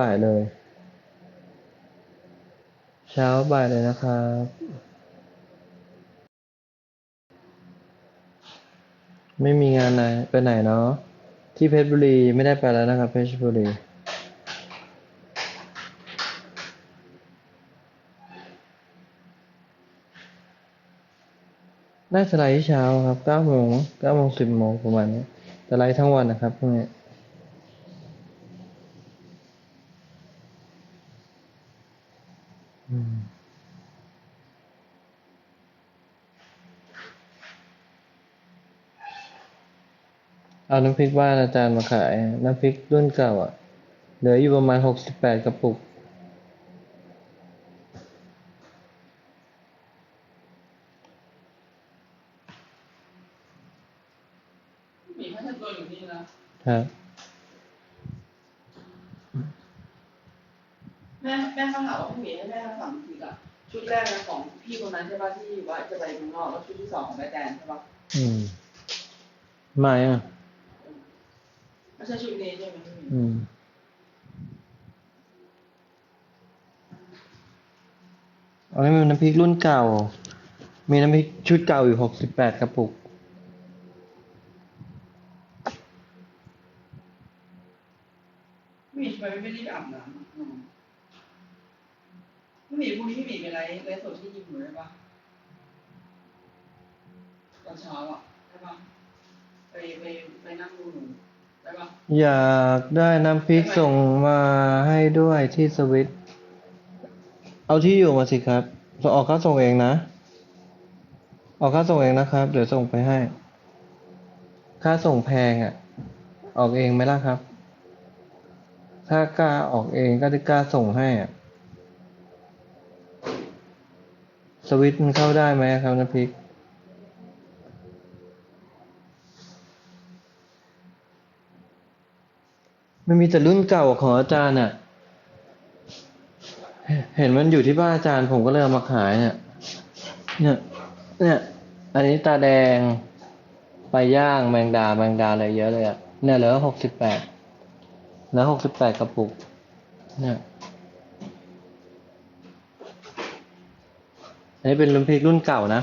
บ่ายเลย เช้าบ่ายเลยนะครับ ไม่มีงานไหนไปไหนเนาะที่เพชรบุรีไม่ได้ไปแล้วนะครับ เพชรบุรีน่าจะไลฟ์เช้าครับเก้าโมงเก้าโมงสิบโมงประมาณนี้แต่ไลฟ์ทั้งวันนะครับพวกนี้ เอาน้ำพริกบ้านอาจารย์มาขาย น้ำพริกรุ่นเก่าอะ เหลืออยู่ประมาณหกสิบแปดกระปุกหมีพัชตัวอยู่นี่นะครับแม่แม่เขาถามว่าพี่หมีให้แม่สั่งผิดอะชุดแรกนะของพี่คนนั้นใช่ป่ะที่ว่าจะไปเมืองนอกแล้วชุดที่สองของแม่แตนใช่ป่ะอืมไม่อะ ไม่ใช่ชุดนี้ใช่ไหมพี่หมี อืม อันนี้มันน้ำพริกรุ่นเก่า มีน้ำพริกชุดเก่าอยู่หกสิบแปดกระปุกพี่หมีทำไมไม่รีบอาบน้ำอะอืมพี่หมีพรุ่งนี้พี่หมีไปไลฟ์ไลฟ์สดที่ยิมหนูได้ป่ะตอนเช้าอะได้ป่ะไปไปไปนั่งดูหนูได้ป่ะอยากได้น้ำพริกส่งมาให้ด้วยที่สวิต เอาที่อยู่มาสิครับส่งออกค่าส่งเองนะ ออกค่าส่งเองนะครับ เดี๋ยวส่งไปให้ ค่าส่งแพงอะ ออกเองไหมล่ะครับ ถ้ากล้าออกเองก็จะกล้าส่งให้อะ สวิตมันเข้าได้ไหมครับน้ำพริกมันมีแต่รุ่นเก่าของอาจารย์อะ เห็นมันอยู่ที่บ้านอาจารย์ผมก็เลยเอามาขายเนี่ย เนี่ย เนี่ย อันนี้ตาแดงไปลาย่างแมงดาแมงดาอะไรเยอะเลยอะ เนี่ยเหลือหกสิบแปดเหลือหกสิบแปดกระปุก เนี่ยอันนี้เป็นรุ่นพริกรุ่นเก่านะ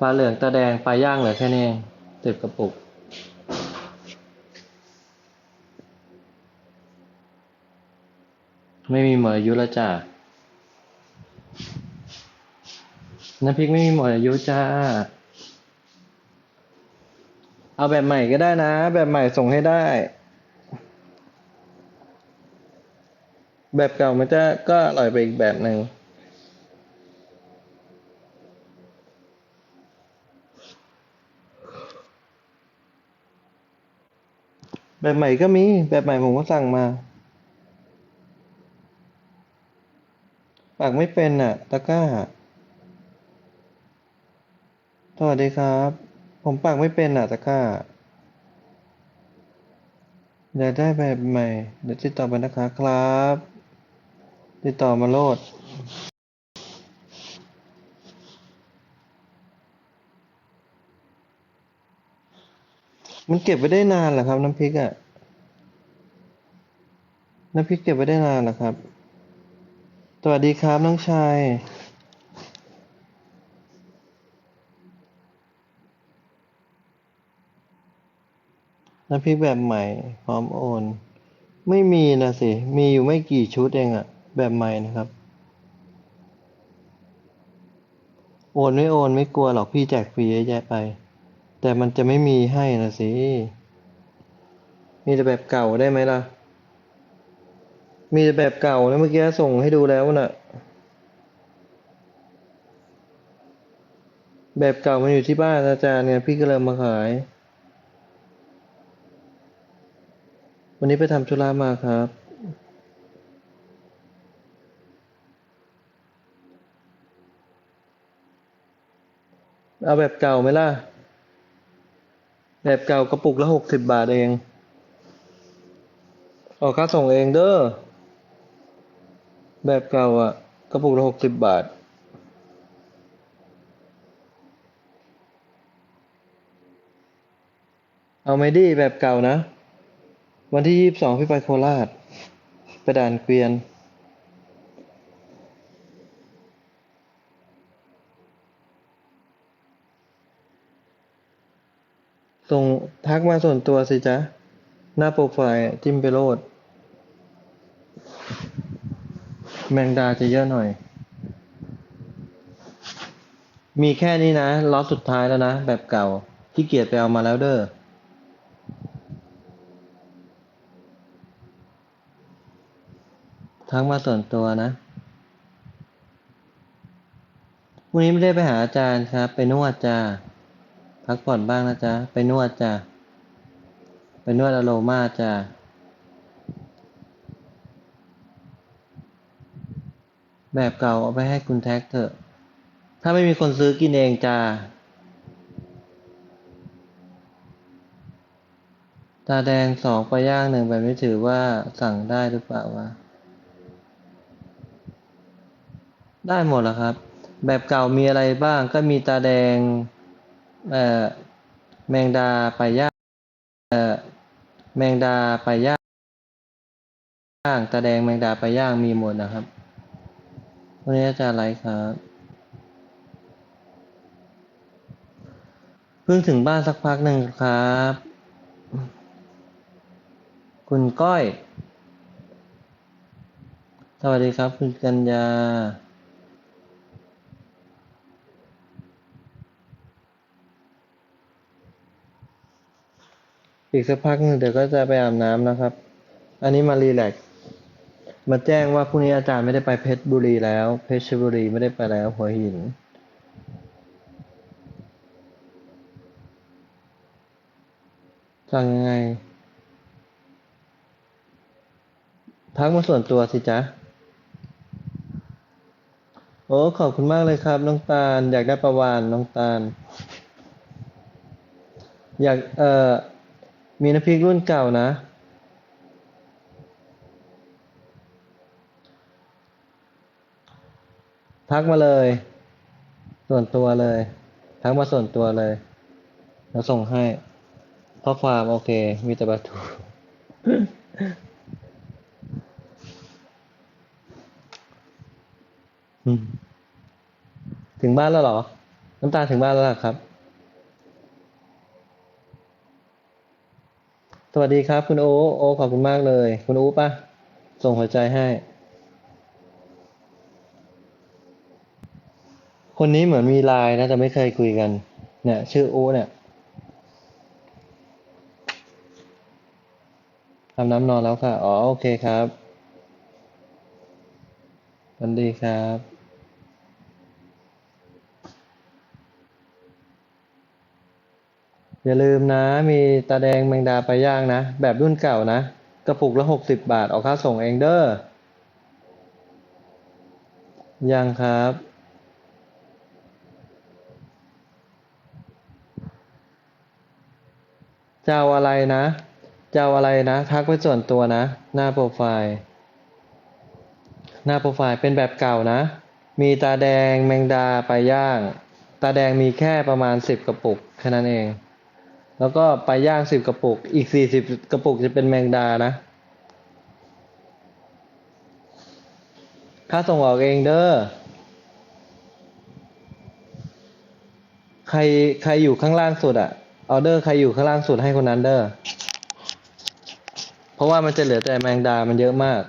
ปลาเหลืองตาแดงปลาย่างเหลือแค่นี้เองสิบกระปุก ไม่มีหมดอายุแล้วจ้าน้ำพริกไม่มีหมดอายุจ้า เอาแบบใหม่ก็ได้นะ แบบใหม่ส่งให้ได้ แบบเก่ามันจะก็อร่อยไปอีกแบบหนึ่งแบบใหม่ก็มี แบบใหม่ผมก็สั่งมา ปักไม่เป็นอะตะกร้า สวัสดีครับ ผมปักไม่เป็นอะตะกร้าอยากได้แบบใหม่ เดี๋ยวติดต่อไปนะคะครับ ติดต่อมาโลดมันเก็บไว้ได้นานเหรอครับ น้ำพริกอะ น้ำพริกเก็บไว้ได้นานเหรอครับ สวัสดีครับน้องชาย น้ำพริกแบบใหม่ พร้อมโอน ไม่มีนะสิ มีอยู่ไม่กี่ชุดเองอะแบบใหม่นะครับ โอนไม่โอนไม่กลัวหรอกพี่แจกฟรีเยอะแยะไป แต่มันจะไม่มีให้นะสิ มีแต่แบบเก่าได้ไหมล่ะ มีแต่แบบเก่าแล้วเมื่อกี้ส่งให้ดูแล้วน่ะ แบบเก่ามันอยู่ที่บ้านอาจารย์เนี่ยพี่ก็เลยมาขาย วันนี้ไปทำธุระมาครับ เอาแบบเก่าไหมล่ะ แบบเก่ากระปุกละหกสิบบาทเองออกค่าส่งเองเด้อ แบบเก่าอะกระปุกละหกสิบบาท เอาไหมดิแบบเก่านะ วันที่ยี่สิบสองพี่ไปโคราชไปด่านเกวียน ส่งทักมาส่วนตัวสิจ๊ะ หน้าโปรไฟล์จิ้มไปโลด แมงดาจะเยอะหน่อย มีแค่นี้นะล็อตสุดท้ายแล้วนะ แบบเก่าที่เกียจไปเอามาแล้วเด้อทักมาส่วนตัวนะวันนี้ไม่ได้ไปหาอาจารย์ครับ ไปนวดจ้าพักผ่อนบ้างนะจ๊ะ ไปนวดจ้ะไปนวดอโรมาจ้ะ แบบเก่าเอาไปให้คุณแท็กเถอะ ถ้าไม่มีคนซื้อกินเองจ้าตาแดงสองปลาย่างหนึ่งแบบนี้ถือว่าสั่งได้หรือเปล่าวะ ได้หมดแล้วครับ แบบเก่ามีอะไรบ้างก็มีตาแดง เอ่อ แมงดาปลาย่าง เอ่อ แมงดาปลาย่าง ตาแดงแมงดาปลาย่างมีหมดนะครับ วันนี้อาจารย์ไรครับ เพิ่งถึงบ้านสักพักหนึ่งครับ คุณก้อย สวัสดีครับ คุณกัญญาอีกสักพักหนึ่งเดี๋ยวก็จะไปอาบน้ำนะครับ อันนี้มารีแลกซ์ มาแจ้งว่าพรุ่งนี้อาจารย์ไม่ได้ไปเพชรบุรีแล้ว เพชรบุรีไม่ได้ไปแล้วหัวหิน สั่งยังไง ทักมาส่วนตัวสิจ๊ะ โอ้ ขอบคุณมากเลยครับ น้องตาล อยากได้ประวานน้องตาล อยาก เอ่อ มีน้ำพริกรุ่นเก่านะ ทักมาเลย ส่วนตัวเลย ทักมาส่วนตัวเลย แล้วส่งให้ข้อความโอเค มีแต่ประตูถึงบ้านแล้วหรอ น้ำตาลถึงบ้านแล้วครับ สวัสดีครับ คุณโอโอขอบคุณมากเลย คุณอูป่ะส่งหัวใจให้ คนนี้เหมือนมีไลน์นะแต่ไม่เคยคุยกัน เนี่ย ชื่ออูเนี่ยทำน้ำนอนแล้วค่ะ อ๋อ โอเคครับสวัสดีครับอย่าลืมนะ มีตาแดงแมงดาปลาย่างนะ แบบรุ่นเก่านะ กระปุกละหกสิบบาท ออกค่าส่งเองเด้อยังครับ เจ้าอะไรนะเจ้าอะไรนะ ทักไว้ส่วนตัวนะ หน้าโปรไฟล์ หน้าโปรไฟล์เป็นแบบเก่านะ มีตาแดงแมงดาไปย่าง ตาแดงมีแค่ประมาณสิบกระปุกแค่นั้นเอง แล้วก็ไปย่างสิบกระปุก อีกสี่สิบกระปุกจะเป็นแมงดานะ ค่าส่งออกเองเด้อ ใครใครอยู่ข้างล่างสุดอะ ออเดอร์ใครอยู่ข้างล่างสุดให้คนนั้นเด้อ เพราะว่ามันจะเหลือแต่แมงดา มันเยอะมาก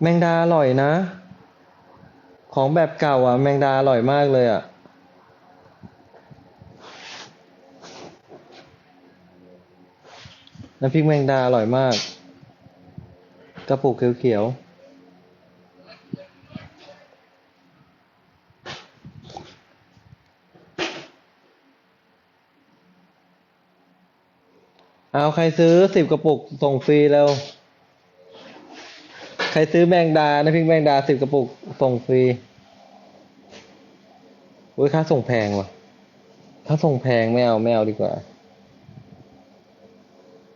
แมงดาอร่อยนะ ของแบบเก่าอะ แมงดาอร่อยมากเลยอะ น้ำพริกแมงดาอร่อยมาก กระปุกเขียวๆ เอาใครซื้อสิบกระปุกส่งฟรีแล้ว ใครซื้อแมงดาน้ำพริกแมงดาสิบกระปุกส่งฟรีอุ้ยค่าส่งแพงว่ะ ถ้าส่งแพงไม่เอาไม่เอาดีกว่า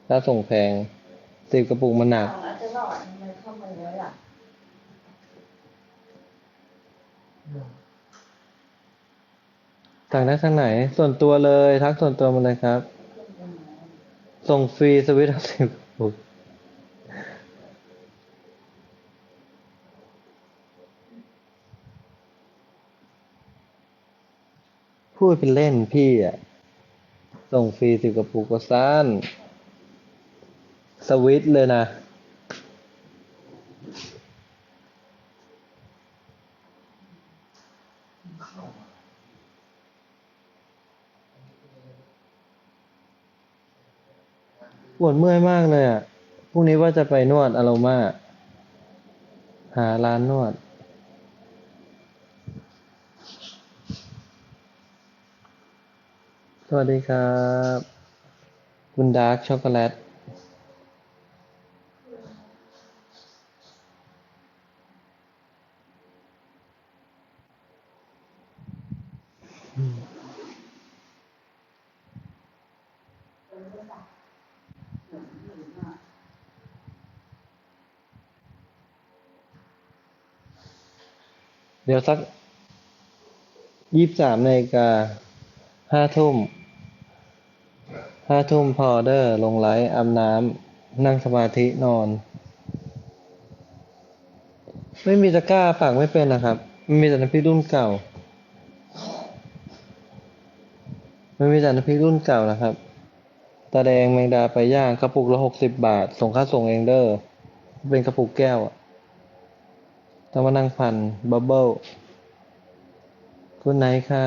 ถ้าส่งแพงสิบกระปุกมันหนักเอาแล้วจะรอดทำไมเข้ามาเลยล่ะสั่งได้ทางไหน ส่วนตัวเลย ทักส่วนตัวมาเลยครับ ส่งฟรีสวิตสิบหกพูดเป็นเล่นพี่อะ ส่งฟรีสิบกระปุกก็สั้นสวิตเลยนะ ปวดเมื่อยมากเลยอะ พรุ่งนี้ว่าจะไปนวดอารมา หาร้านนวด สวัสดีครับ คุณดาร์กช็อกโกแลต ดี๋ยวสักยี่สิบสามนาฬิกาห้าทุ่มห้าทุ่มพอเดอร์ลงไลฟ์อาบน้ำนั่งสมาธินอน ไม่มีตะกร้าฝากไม่เป็นนะครับมันมีแต่น้ำพริกรุ่นเก่า ไมันมีแต่น้ำพริกรุ่นเก่านะครับตาแดงแมงดาไปย่างกระปุกละหกสิบบาท ส่งค่าส่งเองเด้อเป็นกระปุกแก้วอะ ต้องมานั่งพันบับเบิลกุดไนท์ค่ะ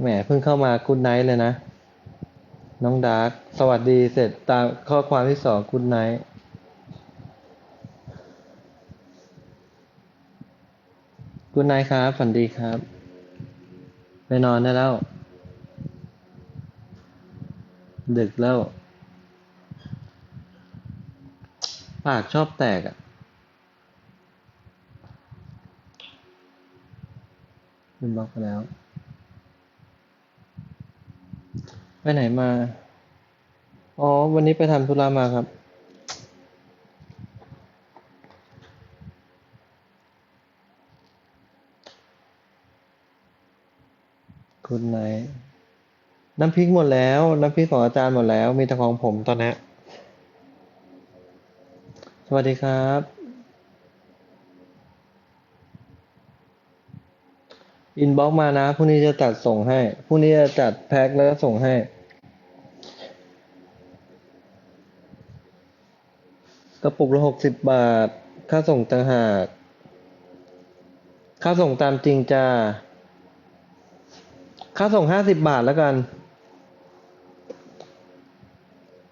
แหมเพิ่งเข้ามากุดไนท์เลยนะ น้องดาร์กสวัสดีเสร็จตามข้อความที่สองกุดไนท์กุดไนท์ครับฝันดีครับ ไปนอนได้แล้ว ดึกแล้ว ปากชอบแตกอะ ขึ้นบล็อกไปแล้ว ไปไหนมา อ๋อ วันนี้ไปทำธุระมาครับ คุณไหน น้ำพริกหมดแล้ว น้ำพริกของอาจารย์หมดแล้ว มีแต่ของผมตอนนี้ สวัสดีครับ อินบ็อกมานะพรุ่งนี้จะจัดส่งให้พรุ่งนี้จะจัดแพ็คแล้วส่งให้ กระปุกละหกสิบบาท ค่าส่งต่างหาก ค่าส่งตามจริงจ้า ค่าส่งห้าสิบบาทแล้วกัน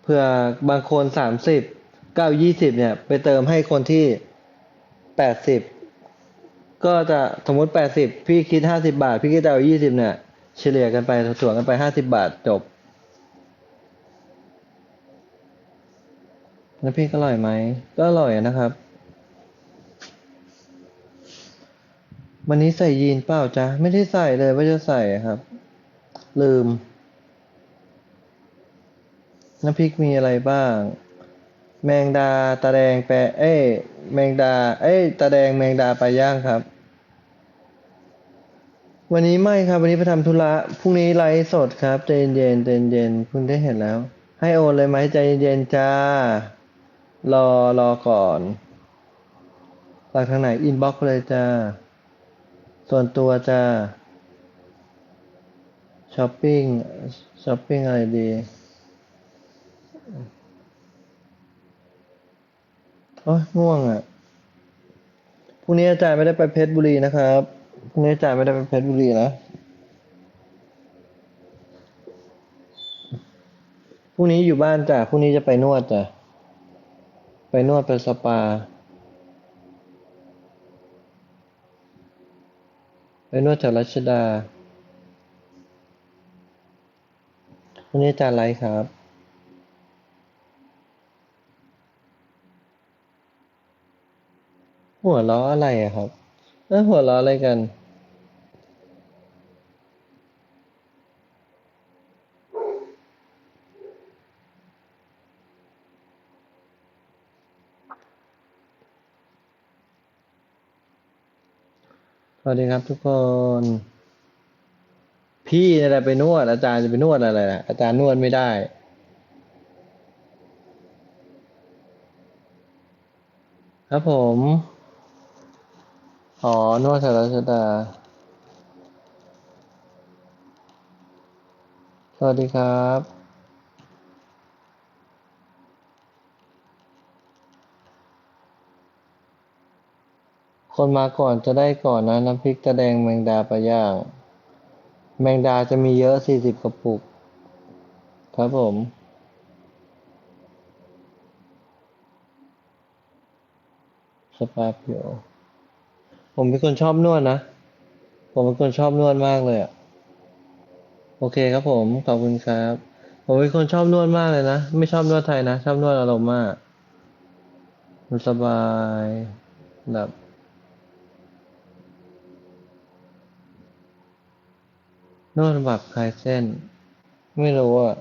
เผื่อบางคนสามสิบเก้ายี่สิบเนี่ย ไปเติมให้คนที่แปดสิบ ก็จะสมมติแปดสิบพี่คิดห้าสิบาท พี่คิดเอายี่สิบเนี่ย เฉลี่ยกันไปถ่วงกันไปห้าสิบาทจบ แล้วพี่ก็อร่อยไหม ก็อร่อยนะครับ วันนี้ใส่ยีนเปล่าจ๊ะ ไม่ได้ใส่เลยว่าจะใส่ครับ ลืม น้ำพริกมีอะไรบ้าง แมงดาตาแดงแปะเอ้แมงดา เอ้ตาแดงแมงดาปลาย่างครับ วันนี้ไม่ครับ วันนี้ไปทำธุระพรุ่งนี้ไลฟ์สดครับใจเย็นๆใจเย็นๆเพิ่งได้เห็นแล้ว ให้โอนเลยไหมใจเย็นๆจ้า รอรอก่อนฝากทางไหนอินบ็อกเลยจ้า ส่วนตัวจ้าช้อปปิ้งช้อปปิ้งอะไรดีโอ้ยง่วงอะพรุ่งนี้อาจารย์ไม่ได้ไปเพชรบุรีนะครับ พรุ่งนี้อาจายไม่ได้ไปเพชรบุรีนะพรุ่งนี้อยู่บ้านจ้ะพรุ่งนี้จะไปนวดจ้ะ ไปนวดไปสปา ไปนวดแถวรัชดาพรุ่งนี้อาจายไลฟ์ครับ หัวล้ออะไรอะครับ เออหัวล้ออะไรกัน สวัสดีครับทุกคน พี่นี่แหละไปนวด อาจารย์จะไปนวดอะไรนะอาจารย์นวดไม่ได้ครับผม อ๋อนวดแถวรัชดา สวัสดีครับ คนมาก่อนจะได้ก่อนนะน้ำพริกตะแดงแมงดาปลาย่าง แมงดาจะมีเยอะสี่สิบกระปุก ครับผมสปาเพียว ผมเป็นคนชอบนวดนะ ผมเป็นคนชอบนวดมากเลยอะโอเคครับผม ขอบคุณครับ ผมเป็นคนชอบนวดมากเลยนะ ไม่ชอบนวดไทยนะ ชอบนวดอารมณ์มากมันสบายแบบนวดแบบคลายเส้น ไม่รู้อะ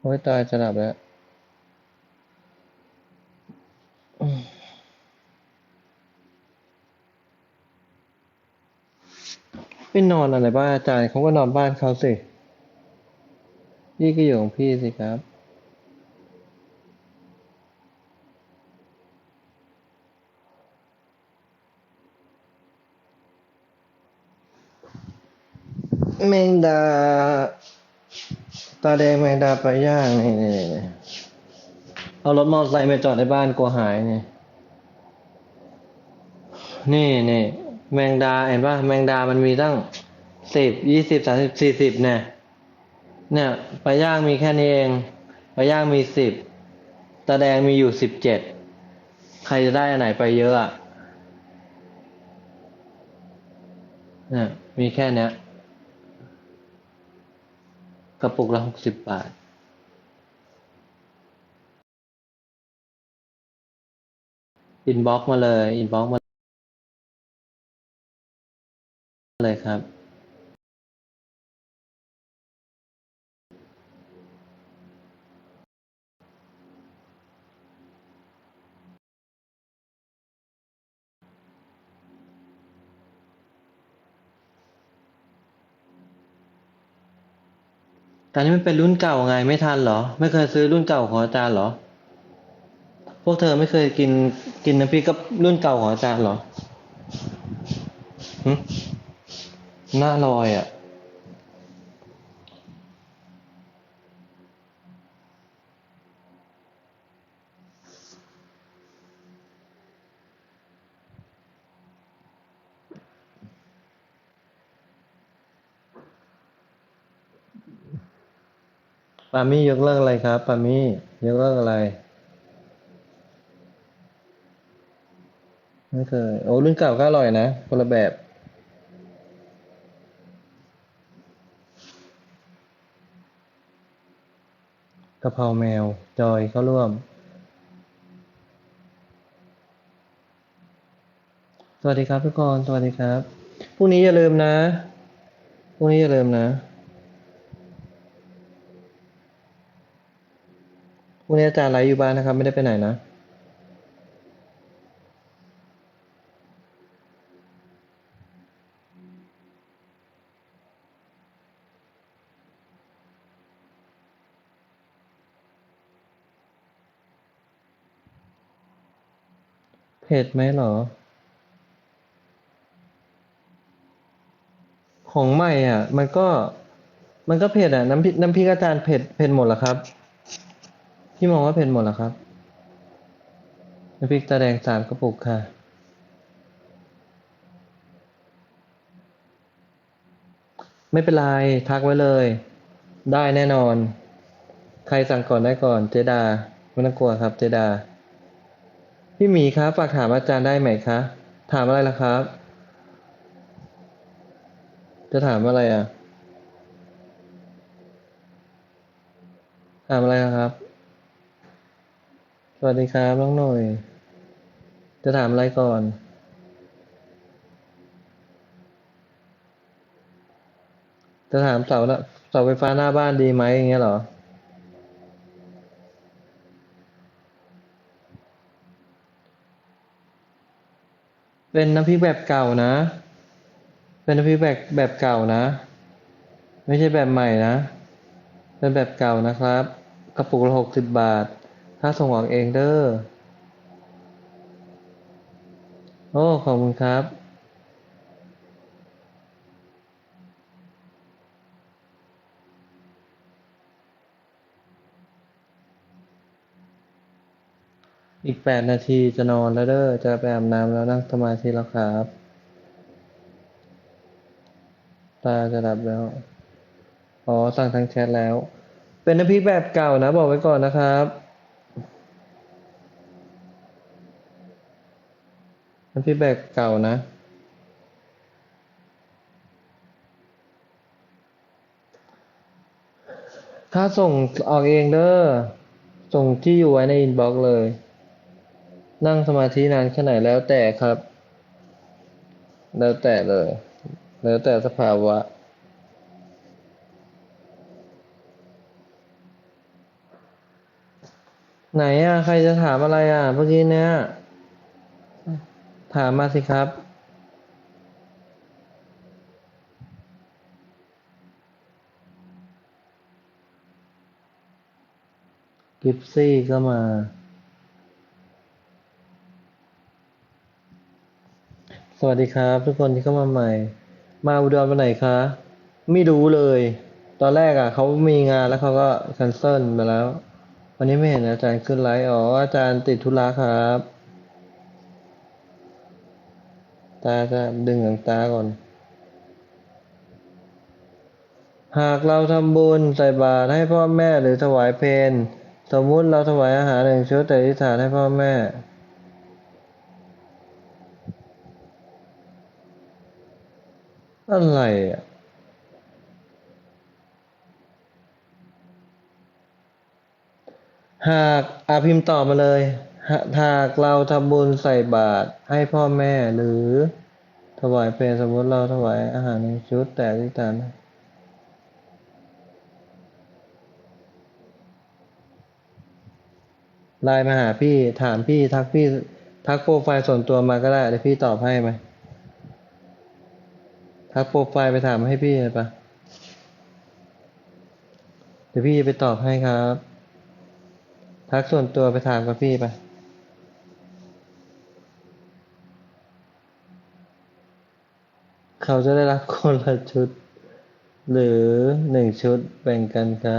โอ้ยตายจะหลับแล้วอืมไปนอนอะไรบ้านอาจารย์เขาก็นอนบ้านเขาสิพี่ก็อยู่ของพี่สิครับ แมงดา ตาแดงแมงดาปลาย่างนี่นี่นี่เอารถมอเตอร์ไซค์มาจอดในบ้านกลัวหายนี่นี่นี่แมงดาเห็นป่ะแมงดามันมีตั้งสิบยี่สิบสามสิบสี่สิบเนี่ยเนี่ยปลาย่างมีแค่นี้เองปลาย่างมีสิบตาแดงมีอยู่สิบเจ็ดใครจะได้อันไหนไปเยอะอะเนี่ยมีแค่เนี้ย กระปุกละหกสิบบาทอินบ็อกมาเลย อินบ็อกมาเลยครับ แต่นี่มันเป็นรุ่นเก่าไงไม่ทันเหรอ ไม่เคยซื้อรุ่นเก่าของอาจารย์เหรอ พวกเธอไม่เคยกินกินน้ำพริกกับรุ่นเก่าของอาจารย์เหรอหึหน้าลอยอะ ปามี่ยกเลิกอะไรครับปามี่ยกเลิกอะไรไม่เคยโอ้รุ่นเก่าก็อร่อยนะคนละแบบกะเพราแมว จอยเข้าร่วม สวัสดีครับทุกคน สวัสดีครับ พรุ่งนี้อย่าลืมนะ พรุ่งนี้อย่าลืมนะ พ รุ่งนี้อาจารย์ไลฟ์อยู่บ้านนะครับ ไม่ได้ไปไหนนะเผ็ดไหมเหรอ ของใหม่อะ มันก็ มันก็เผ็ดอะ น้ำพริกน้ำพริกอาจารย์เผ็ดเผ็ดหมดเหรอครับ พี่มองว่าเผ็ดหมดเหรอครับน้ำพริกตาแดงสามกระปุกค่ะ ไม่เป็นไร ทักไว้เลย ได้แน่นอน ใครสั่งก่อนได้ก่อนเจดาไม่ต้องกลัวครับเจดา พี่หมีครับฝากถามอาจารย์ได้ไหมคะ ถามอะไรล่ะครับ จะถามอะไรอะ ถามอะไรครับ สวัสดีครับน้องหน่อย จะถามอะไรก่อน จะถามเสาละเสาไฟฟ้าหน้าบ้านดีไหมอย่างเงี้ยเหรอ เป็นน้ำพริกแบบเก่านะ เป็นน้ำพริกแบบแบบเก่านะ ไม่ใช่แบบใหม่นะ เป็นแบบเก่านะครับ กระปุกละหกสิบบาท ค่าส่งออกเองเด้อ โอ้ ขอบคุณครับ อีกแปดนาทีจะนอนแล้วเด้อ จะไปอาบน้ำแล้วนั่งสมาธิแล้วครับ ตาจะหลับแล้ว อ๋อ สั่งทางแชทแล้ว เป็นน้ำพริกแบบเก่านะ บอกไว้ก่อนนะครับ น้ำพริกแบบเก่านะ ถ้าส่งออกเองเด้อ ส่งที่อยู่ไว้ในอินบ็อกซ์เลย นั่งสมาธินานแค่ไหนแล้วแต่ครับ แล้วแต่เลย แล้วแต่สภาวะไหนอะ ใครจะถามอะไรอะเมื่อกี้เนี้ย ถามมาสิครับ กิฟซี่ก็มา สวัสดีครับ ทุกคนที่เข้ามาใหม่ มาอุดรวันไหนคะ ไม่รู้เลย ตอนแรกอะเขามีงานแล้วเขาก็แคนเซิลไปแล้ว วันนี้ไม่เห็นอาจารย์ขึ้นไลฟ์ อ๋อ อาจารย์ติดธุระครับ ตาจะดึงหางตาก่อน หากเราทำบุญใส่บาตรให้พ่อแม่หรือถวายเพลสมมุติเราถวายอาหารหนึ่งชุดแต่อธิษฐานให้พ่อแม่ อะไรอะหากอาพิมพ์ตอบมาเลย หากเราทำบุญใส่บาตรให้พ่อแม่หรือถวายเพลสมมติเราถวายอาหารหนึ่งชุดแต่อธิษฐานไลน์มาหาพี่ถามพี่ทักพี่ทักโปรไฟล์ส่วนตัวมาก็ได้เดี๋ยวพี่ตอบให้ไหมทักโปรไฟล์ไปถามให้พี่เลยปะเดี๋ยวพี่จะไปตอบให้ครับ ทักส่วนตัวไปถามกับพี่ไป เขาจะได้รับคนละชุด หรือหนึ่งชุดแบ่งกันคะ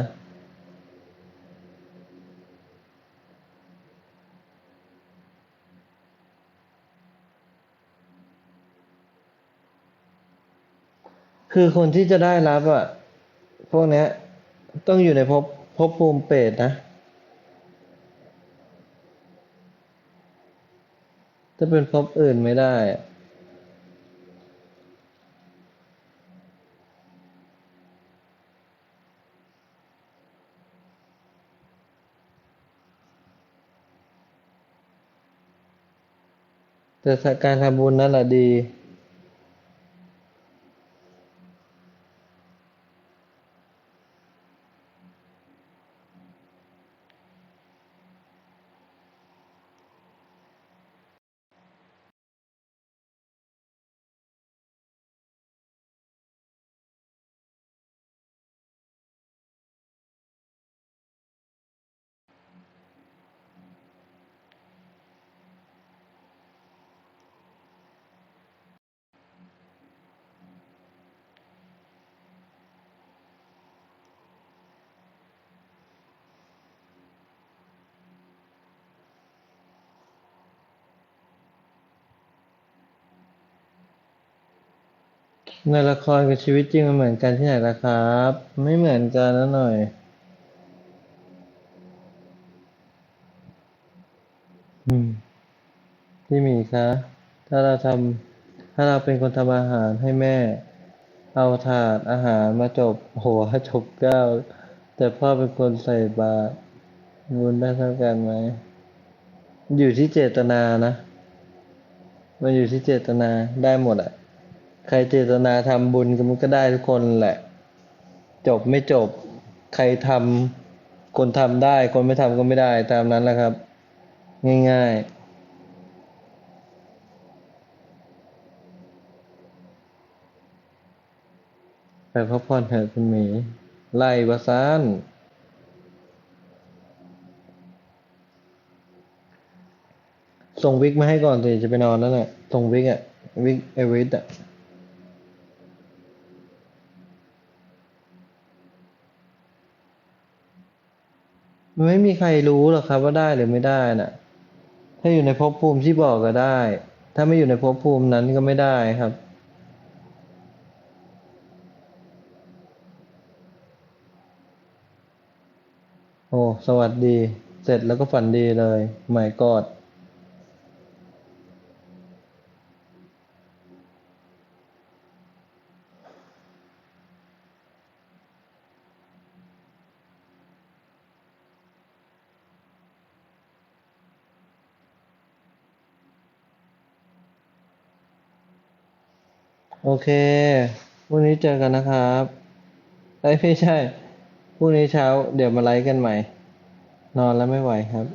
คือคนที่จะได้รับอะพวกเนี้ย ต้องอยู่ในภพภพภูมิเปรตนะ ถ้าเป็นภพอื่นไม่ได้อะ แต่การทำบุญนั่นแหละดี ในละครกับชีวิตจริงมันเหมือนกันที่ไหนล่ะครับ ไม่เหมือนกันนะหน่อย อืมพี่หมีคะถ้าเราทำถ้าเราเป็นคนทำอาหารให้แม่ เอาถาดอาหารมาจบหัวจบแก้วแต่พ่อเป็นคนใส่บาตรบุญได้เท่ากันไหมอยู่ที่เจตนานะ มันอยู่ที่เจตนาได้หมดอะ ใครเจตนาทำบุญมันก็ได้ทุกคนแหละ จบไม่จบใครทำคนทำได้ คนไม่ทำก็ไม่ได้ตามนั้นแหละครับ ง่ายๆไปพักผ่อนเถอะคุณหมี ไล่บาซานส่งวิกมาให้ก่อนสิจะไปนอนแล้วนะ่ะส่งวิกอะวิกเอวิทอะ มันไม่มีใครรู้หรอกครับว่าได้หรือไม่ได้น่ะ ถ้าอยู่ในภพภูมิที่บอกก็ได้ ถ้าไม่อยู่ในภพภูมินั้นก็ไม่ได้ครับ โอ้ สวัสดี เสร็จแล้วก็ฝันดีเลยหม่กอด โอเคพรุ่งนี้เจอกันนะครับเอ้ยไม่ใช่พรุ่งนี้เช้าเดี๋ยวมาไลฟ์กันใหม่ นอนแล้วไม่ไหวครับ